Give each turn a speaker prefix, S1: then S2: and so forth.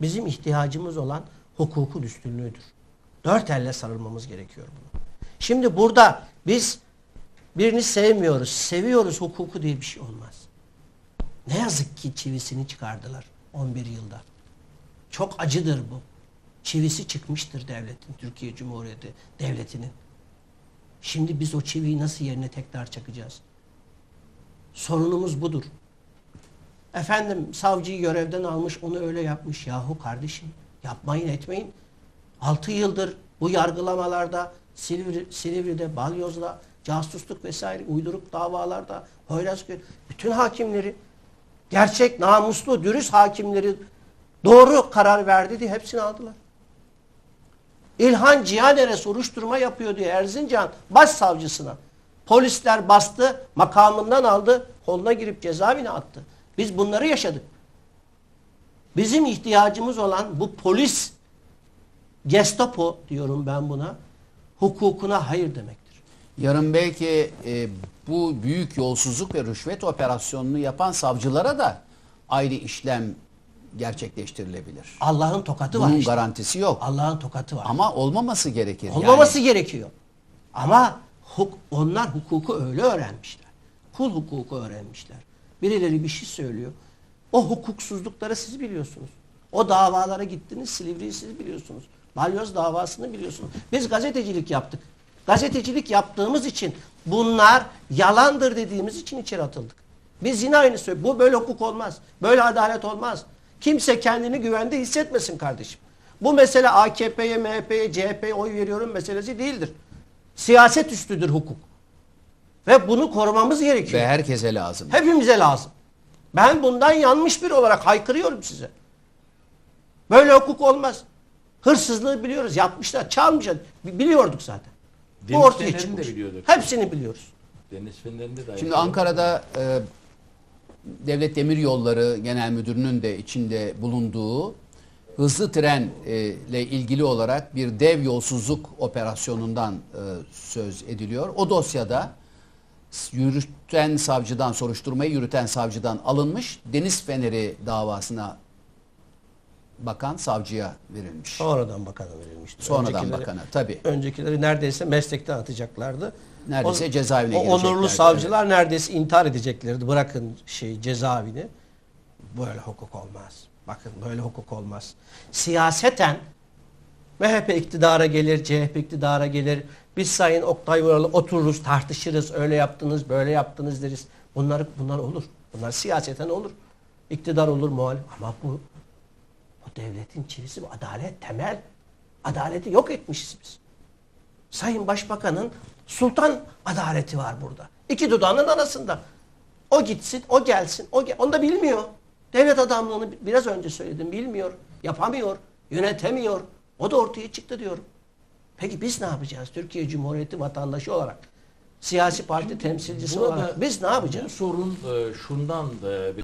S1: bizim ihtiyacımız olan hukukun üstünlüğüdür. Dört elle sarılmamız gerekiyor bunu. Şimdi burada biz birini sevmiyoruz, seviyoruz hukuku diye bir şey olmaz. Ne yazık ki çivisini çıkardılar 11 yılda. Çok acıdır bu. Çivisi çıkmıştır devletin, Türkiye Cumhuriyeti devletinin. Şimdi biz o çiviyi nasıl yerine tekrar çakacağız? Sorunumuz budur. Efendim savcıyı görevden almış onu öyle yapmış. Yahu kardeşim yapmayın etmeyin. 6 yıldır bu yargılamalarda Silivri, Silivri'de, Balyoz'da, casusluk vesaire uyduruk davalarda, Hoylazköy bütün hakimleri gerçek, namuslu, dürüst hakimleri doğru karar verdi diye hepsini aldılar. İlhan Cihaner'e soruşturma yapıyor diye Erzincan başsavcısına. Polisler bastı, makamından aldı, koluna girip cezaevine attı. Biz bunları yaşadık. Bizim ihtiyacımız olan bu polis, Gestapo diyorum ben buna, hukukuna hayır demektir.
S2: Yarın belki e, bu büyük yolsuzluk ve rüşvet operasyonunu yapan savcılara da ayrı işlem gerçekleştirilebilir.
S1: Allah'ın tokatı var
S2: Bunun
S1: işte.
S2: garanti yok.
S1: Allah'ın tokatı var.
S2: Ama olmaması gerekir.
S1: Olmaması
S2: Yani
S1: gerekiyor. Ama huk, onlar hukuku öyle öğrenmişler. Kul hukuku öğrenmişler. Birileri bir şey söylüyor. O hukuksuzlukları siz biliyorsunuz. O davalara gittiniz Silivri'yi siz biliyorsunuz. Balyoz davasını biliyorsunuz. Biz gazetecilik yaptık. Gazetecilik yaptığımız için bunlar yalandır dediğimiz için içeri atıldık. Biz yine aynı söylüyoruz. Bu böyle hukuk olmaz. Böyle adalet olmaz. Kimse kendini güvende hissetmesin kardeşim. Bu mesele AKP'ye, MHP'ye, CHP'ye oy veriyorum meselesi değildir. Siyaset üstüdür hukuk. Ve bunu korumamız gerekiyor.
S2: ve herkese lazım.
S1: Hepimize lazım. Ben bundan yanmış biri olarak haykırıyorum size. Böyle hukuk olmaz. Hırsızlığı biliyoruz. Yapmışlar, çalmışlar. Bi- Biliyorduk zaten. Bu
S3: Deniz
S1: ortaya
S3: Fener'ini de
S1: çıkmış.
S3: biliyorduk.
S1: Hepsini biliyoruz.
S3: Deniz Fener'inde de
S2: Şimdi. Ankara'da e, Devlet Demiryolları Genel Müdürü'nün de içinde bulunduğu hızlı tren e, ile ilgili olarak bir dev yolsuzluk operasyonundan e, söz ediliyor. O dosyada yürüten savcıdan soruşturmayı yürüten savcıdan alınmış Deniz Feneri davasına bakan savcıya verilmiş.
S1: Sonradan bakana verilmişti.
S2: Sonradan
S1: Öncekileri-
S2: bakana tabii.
S1: Öncekileri neredeyse meslekten atacaklardı.
S2: Neredeyse cezaevine
S1: O onurlu
S2: gireceklerdi,
S1: savcılar neredeyse intihar edeceklerdi. Bırakın şey cezaevini. Böyle hukuk olmaz. Bakın böyle hukuk olmaz. Siyaseten MHP iktidara gelir, CHP iktidara gelir. Biz Sayın Oktay Vural'ı otururuz, tartışırız. Öyle yaptınız, böyle yaptınız deriz. Bunlar, bunlar olur. Bunlar siyaseten olur. İktidar olur, muhalif. Ama bu, bu devletin çivisi, bu adalet temel. Adaleti yok etmişiz biz. Sayın Başbakan'ın sultan adaleti var burada. İki dudağının arasında. O gitsin, o gelsin. O gel Onu da bilmiyor. Devlet adamlığını biraz önce söyledim. Bilmiyor, yapamıyor, yönetemiyor. O da ortaya çıktı diyorum. Peki biz ne yapacağız? Türkiye Cumhuriyeti vatandaşı olarak, siyasi parti temsilcisi
S3: Burada
S1: olarak biz ne yapacağız?
S3: Bu sorun e, şundan da